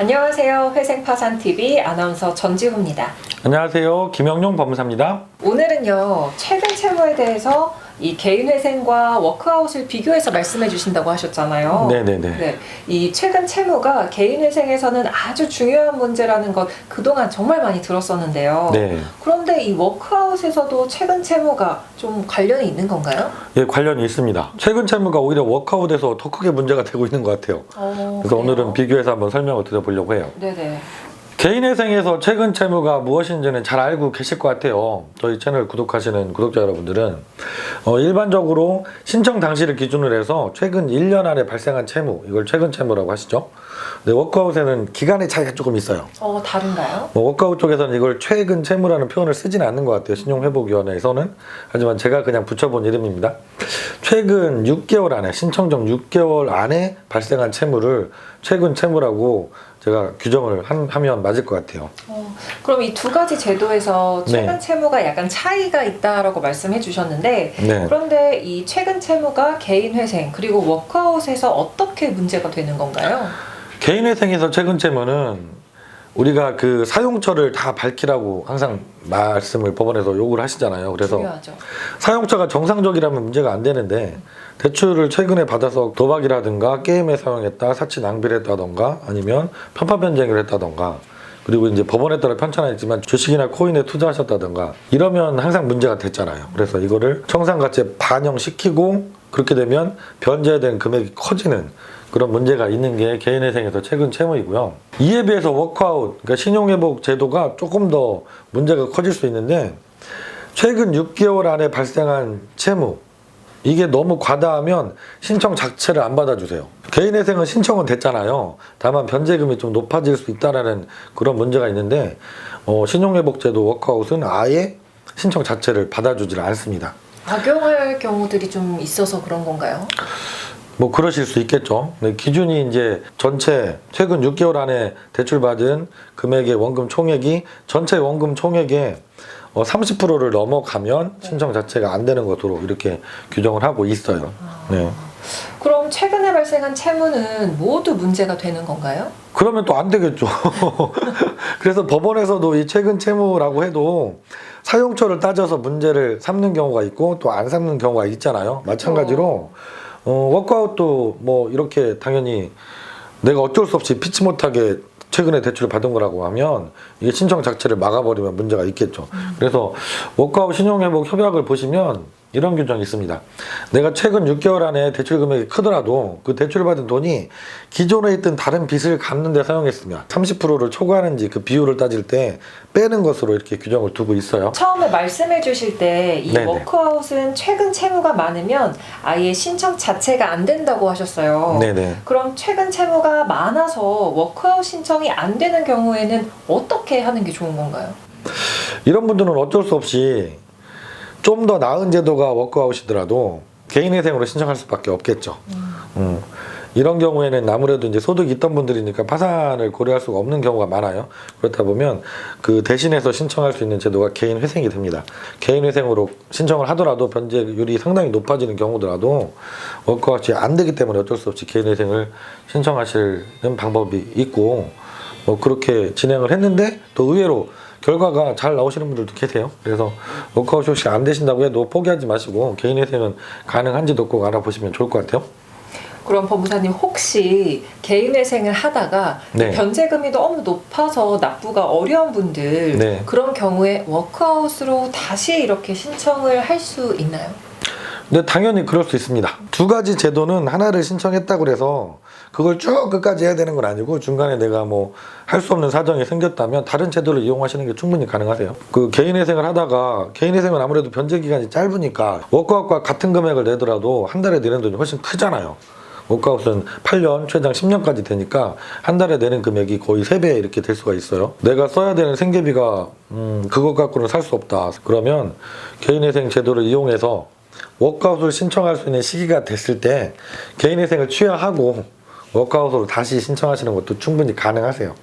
안녕하세요. 회생파산TV 아나운서 전지훈입니다. 안녕하세요. 김영용 법무사입니다. 오늘은요, 최근 채무에 대해서 이 개인 회생과 워크아웃을 비교해서 말씀해 주신다고 하셨잖아요. 네네네. 네, 이 최근 채무가 개인 회생에서는 아주 중요한 문제라는 것 그동안 정말 많이 들었었는데요. 네. 그런데 이 워크아웃에서도 최근 채무가 좀 관련이 있는 건가요? 예, 관련이 있습니다. 최근 채무가 오히려 워크아웃에서 더 크게 문제가 되고 있는 것 같아요. 어, 그래서 그래요? 오늘은 비교해서 한번 설명을 드려보려고 해요. 네네. 개인회생에서 최근 채무가 무엇인지는 잘 알고 계실 것 같아요. 저희 채널 구독하시는 구독자 여러분들은 어, 일반적으로 신청 당시를 기준으로 해서 최근 1년 안에 발생한 채무, 이걸 최근 채무라고 하시죠. 근데 워크아웃에는 기간의 차이가 조금 있어요. 어, 다른가요? 뭐 워크아웃 쪽에서는 이걸 최근 채무라는 표현을 쓰지는 않는 것 같아요. 신용회복위원회에서는. 하지만 제가 그냥 붙여본 이름입니다. 최근 6개월 안에, 신청 전 6개월 안에 발생한 채무를 최근 채무라고 제가 규정을 한- 하면 맞을 것 같아요. 어, 그럼 이 두 가지 제도에서 최근 네. 채무가 약간 차이가 있다라고 말씀해 주셨는데 네. 그런데 이 최근 채무가 개인 회생 그리고 워크아웃에서 어떻게 문제가 되는 건가요? 개인회생에서 최근 채무는 우리가 그 사용처를 다 밝히라고 항상 말씀을 법원에서 요구를 하시잖아요. 그래서 중요하죠. 사용처가 정상적이라면 문제가 안 되는데 대출을 최근에 받아서 도박이라든가 게임에 사용했다, 사치 낭비를 했다던가 아니면 편파 변쟁을 했다던가 그리고 이제 법원에 따라 편차는 주식이나 코인에 투자하셨다던가 이러면 항상 문제가 됐잖아요. 그래서 이거를 청산가치에 반영시키고 그렇게 되면 변제된 금액이 커지는 그런 문제가 있는 게 개인회생에서 최근 채무이고요. 이에 비해서 워크아웃, 그러니까 신용회복 제도가 조금 더 문제가 커질 수 있는데 최근 6개월 안에 발생한 채무 이게 너무 과다하면 신청 자체를 안 받아주세요. 개인회생은 신청은 됐잖아요. 다만 변제금이 좀 높아질 수 있다라는 그런 문제가 있는데 어, 신용회복제도 워크아웃은 아예 신청 자체를 받아주질 않습니다. 악용할 경우들이 좀 있어서 그런 건가요? 뭐 그러실 수 있겠죠. 근데 기준이 이제 전체 최근 6개월 안에 대출받은 금액의 원금 총액이 전체 원금 총액의 어, 30%를 넘어가면 신청 자체가 안 되는 것으로 이렇게 규정을 하고 있어요. 네. 그럼 최근에 발생한 채무는 모두 문제가 되는 건가요? 그러면 또 안 되겠죠. 그래서 법원에서도 이 최근 채무라고 해도 사용처를 따져서 문제를 삼는 경우가 있고 또 안 삼는 경우가 있잖아요. 마찬가지로 어, 워크아웃도 뭐 이렇게 당연히 내가 어쩔 수 없이 피치 못하게 최근에 대출을 받은 거라고 하면 이게 신청 자체를 막아버리면 문제가 있겠죠. 그래서 워크아웃 신용회복 협약을 보시면 이런 규정이 있습니다. 내가 최근 6개월 안에 대출 금액이 크더라도 그 대출 받은 돈이 기존에 있던 다른 빚을 갚는 데 사용했으면 30%를 초과하는지 그 비율을 따질 때 빼는 것으로 이렇게 규정을 두고 있어요. 처음에 말씀해 주실 때 이. 워크아웃은 최근 채무가 많으면 아예 신청 자체가 안 된다고 하셨어요. 네네. 그럼 최근 채무가 많아서 워크아웃 신청이 안 되는 경우에는 어떻게 하는 게 좋은 건가요? 이런 분들은 어쩔 수 없이 좀 더 나은 제도가 워크아웃이더라도 개인회생으로 신청할 수밖에 없겠죠. 음. 이런 경우에는 아무래도 이제 소득이 있던 분들이니까 파산을 고려할 수가 없는 경우가 많아요. 그렇다 보면 그 대신해서 신청할 수 있는 제도가 개인회생이 됩니다. 개인회생으로 신청을 하더라도 변제율이 상당히 높아지는 경우더라도 워크아웃이 안 되기 때문에 어쩔 수 없이 개인회생을 신청하시는 방법이 있고 뭐 그렇게 진행을 했는데 또 의외로 결과가 잘 나오시는 분들도 계세요. 그래서 워크아웃이 혹시 안 되신다고 해도 포기하지 마시고 개인회생은 가능한지도 꼭 알아보시면 좋을 것 같아요. 그럼 법무사님 혹시 개인 회생을 하다가 네. 변제금이 너무 높아서 납부가 어려운 분들 네. 그런 경우에 워크아웃으로 다시 이렇게 신청을 할 수 있나요? 네, 당연히 그럴 수 있습니다. 두 가지 제도는 하나를 신청했다고 해서 그걸 쭉 끝까지 해야 되는 건 아니고 중간에 내가 뭐 할 수 없는 사정이 생겼다면 다른 제도를 이용하시는 게 충분히 가능하세요. 그 개인회생을 하다가 개인회생은 아무래도 변제 기간이 짧으니까 워크아웃과 같은 금액을 내더라도 한 달에 내는 돈이 훨씬 크잖아요. 워크아웃은 8년, 최장 10년까지 되니까 한 달에 내는 금액이 거의 3배 이렇게 될 수가 있어요. 내가 써야 되는 생계비가 음, 그것 갖고는 살 수 없다. 그러면 개인회생 제도를 이용해서 워크아웃을 신청할 수 있는 시기가 됐을 때 개인회생을 취하하고 워크아웃으로 다시 신청하시는 것도 충분히 가능하세요.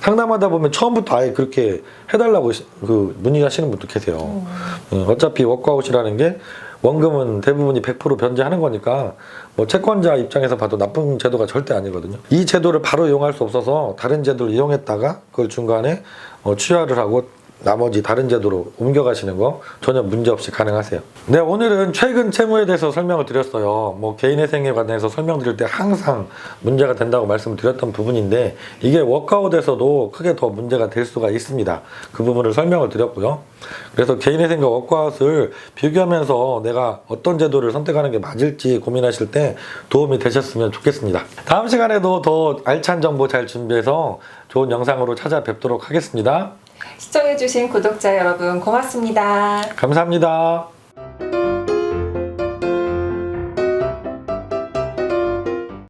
상담하다 보면 처음부터 아예 그렇게 해달라고 시- 그 문의하시는 분도 계세요. 어, 어차피 워크아웃이라는 게 원금은 대부분이 100% 변제하는 거니까 뭐 채권자 입장에서 봐도 나쁜 제도가 절대 아니거든요. 이 제도를 바로 이용할 수 없어서 다른 제도를 이용했다가 그걸 중간에 어, 취하를 하고 나머지 다른 제도로 옮겨가시는 거 전혀 문제 없이 가능하세요. 네, 오늘은 최근 채무에 대해서 설명을 드렸어요. 뭐 개인회생에 관해서 설명드릴 때 항상 문제가 된다고 말씀을 드렸던 부분인데 이게 워크아웃에서도 크게 더 문제가 될 수가 있습니다. 그 부분을 설명을 드렸고요. 그래서 개인회생과 워크아웃을 비교하면서 내가 어떤 제도를 선택하는 게 맞을지 고민하실 때 도움이 되셨으면 좋겠습니다. 다음 시간에도 더 알찬 정보 잘 준비해서 좋은 영상으로 찾아뵙도록 하겠습니다. 시청해주신 구독자 여러분 고맙습니다. 감사합니다.